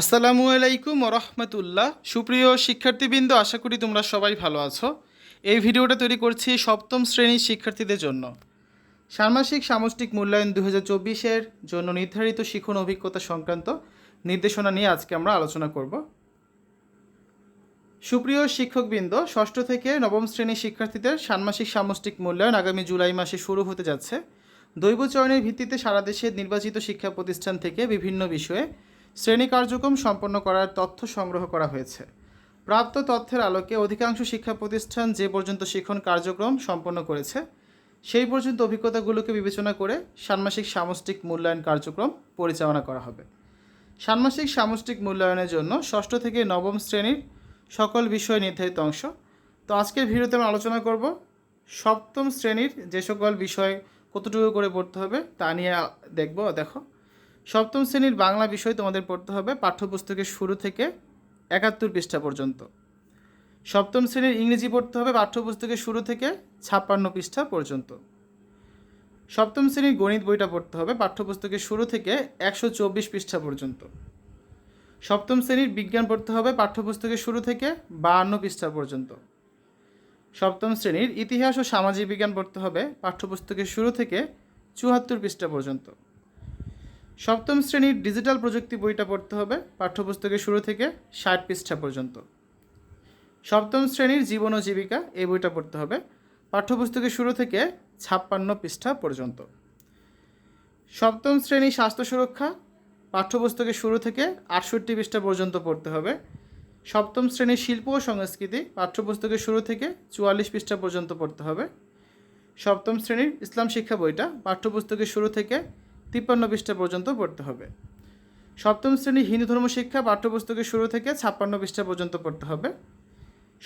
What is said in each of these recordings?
আসসালামু আলাইকুম রহমতুল্লাহ। সুপ্রিয় শিক্ষার্থীবৃন্দ, আশা করি তোমরা সবাই ভালো আছো। এই ভিডিওটা তৈরি করছি সপ্তম শ্রেণির শিক্ষার্থীদের জন্য। ষান্মাসিক সামষ্টিক মূল্যায়ন দু হাজার জন্য নির্ধারিত শিখন অভিজ্ঞতা সংক্রান্ত নির্দেশনা নিয়ে আজকে আমরা আলোচনা করব। সুপ্রিয় শিক্ষকবৃন্দ, ষষ্ঠ থেকে নবম শ্রেণির শিক্ষার্থীদের ষান্মাসিক সামষ্টিক মূল্যায়ন আগামী জুলাই মাসে শুরু হতে যাচ্ছে। দৈব চয়নের ভিত্তিতে সারা দেশের নির্বাচিত শিক্ষা প্রতিষ্ঠান থেকে বিভিন্ন বিষয়ে শ্রেণি কার্যক্রম সম্পন্ন করার তথ্য সংগ্রহ করা হয়েছে। প্রাপ্ত তথ্যের আলোকে অধিকাংশ শিক্ষা প্রতিষ্ঠান যে পর্যন্ত শিক্ষণ কার্যক্রম সম্পন্ন করেছে, সেই পর্যন্ত অভিজ্ঞতাগুলোকে বিবেচনা করে ষান্মাসিক সামষ্টিক মূল্যায়ন কার্যক্রম পরিচালনা করা হবে। ষান্মাসিক সামষ্টিক মূল্যায়নের জন্য ষষ্ঠ থেকে নবম শ্রেণির সকল বিষয় নির্ধারিত অংশ। তো আজকের ভিডিওতে আমরা আলোচনা করব সপ্তম শ্রেণির যে সকল বিষয় কতটুকু করে পড়তে হবে তা নিয়ে দেখব, দেখো। সপ্তম শ্রেণির বাংলা বিষয় তোমাদের পড়তে হবে পাঠ্যপুস্তকের শুরু থেকে একাত্তর পৃষ্ঠা পর্যন্ত। সপ্তম শ্রেণির ইংরেজি পড়তে হবে পাঠ্যপুস্তকের শুরু থেকে ছাপ্পান্ন পৃষ্ঠা পর্যন্ত। সপ্তম শ্রেণির গণিত বইটা পড়তে হবে পাঠ্যপুস্তকের শুরু থেকে একশো চব্বিশ পৃষ্ঠা পর্যন্ত। সপ্তম শ্রেণির বিজ্ঞান পড়তে হবে পাঠ্যপুস্তকের শুরু থেকে বাহান্ন পৃষ্ঠা পর্যন্ত। সপ্তম শ্রেণির ইতিহাস ও সামাজিক বিজ্ঞান পড়তে হবে পাঠ্যপুস্তকের শুরু থেকে চুয়াত্তর পৃষ্ঠা পর্যন্ত। সপ্তম শ্রেণির ডিজিটাল প্রযুক্তি বইটা পড়তে হবে, পাঠ্যপুস্তকের শুরু থেকে ষাট পৃষ্ঠা পর্যন্ত। সপ্তম শ্রেণির জীবন ও জীবিকা এই বইটা পড়তে হবে, পাঠ্যপুস্তকের শুরু থেকে ছাপ্পান্ন পৃষ্ঠা পর্যন্ত। সপ্তম শ্রেণি স্বাস্থ্য সুরক্ষা, পাঠ্যপুস্তকের শুরু থেকে আটষট্টি পৃষ্ঠা পর্যন্ত পড়তে হবে। সপ্তম শ্রেণির শিল্প ও সংস্কৃতি, পাঠ্যপুস্তকের শুরু থেকে চুয়াল্লিশ পৃষ্ঠা পর্যন্ত পড়তে হবে। সপ্তম শ্রেণির ইসলাম শিক্ষা বইটা, পাঠ্যপুস্তকের শুরু থেকে তিপ্পান্ন পৃষ্ঠা পর্যন্ত পড়তে হবে। সপ্তম শ্রেণির হিন্দু ধর্ম শিক্ষা পাঠ্যপুস্তকের শুরু থেকে ছাপ্পান্ন পৃষ্ঠা পর্যন্ত পড়তে হবে।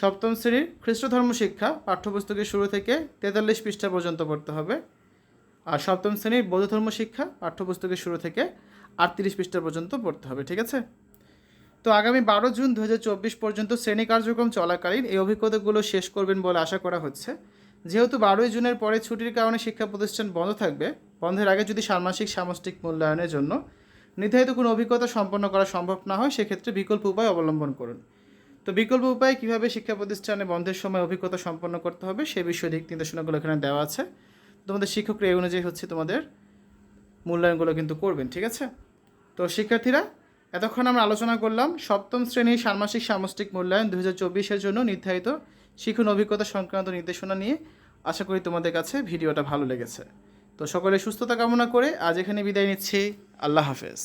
সপ্তম শ্রেণির খ্রিস্ট ধর্ম শিক্ষা পাঠ্যপুস্তকের শুরু থেকে তেতাল্লিশ পৃষ্ঠা পর্যন্ত পড়তে হবে। আর সপ্তম শ্রেণির বৌদ্ধ ধর্ম শিক্ষা পাঠ্যপুস্তকের শুরু থেকে আটত্রিশ পৃষ্ঠা পর্যন্ত পড়তে হবে, ঠিক আছে? তো আগামী বারো জুন দু হাজার চব্বিশ পর্যন্ত শ্রেণি কার্যক্রম চলাকালীন এই অভিজ্ঞতাগুলো শেষ করবেন বলে আশা করা হচ্ছে। যেহেতু বারোই জুনের পরে ছুটির কারণে শিক্ষা প্রতিষ্ঠান বন্ধ থাকবে, বন্ধের আগে যদি ষান্মাসিক সামষ্টিক মূল্যায়নের জন্য নির্ধারিত কোনো অভিজ্ঞতা সম্পন্ন করা সম্ভব না হয়, সেক্ষেত্রে বিকল্প উপায় অবলম্বন করুন। তো বিকল্প উপায়ে কীভাবে শিক্ষা প্রতিষ্ঠানে বন্ধের সময় অভিজ্ঞতা সম্পন্ন করতে হবে, সে বিষয়ে দিক নির্দেশনাগুলো এখানে দেওয়া আছে। তোমাদের শিক্ষকরা এই অনুযায়ী হচ্ছে তোমাদের মূল্যায়নগুলো কিন্তু করবেন, ঠিক আছে? তো শিক্ষার্থীরা এতক্ষণ আমরা আলোচনা করলাম সপ্তম শ্রেণির ষান্মাসিক সামষ্টিক মূল্যায়ন দু হাজার জন্য নির্ধারিত শিক্ষণ অভিজ্ঞতা সংক্রান্ত নির্দেশনা নিয়ে আশা করি তোমাদের কাছে ভিডিওটা ভালো লেগেছে। তো সকলে সুস্থতা কামনা করে আজ এখানে বিদায় নিচ্ছি। আল্লাহ হাফেজ।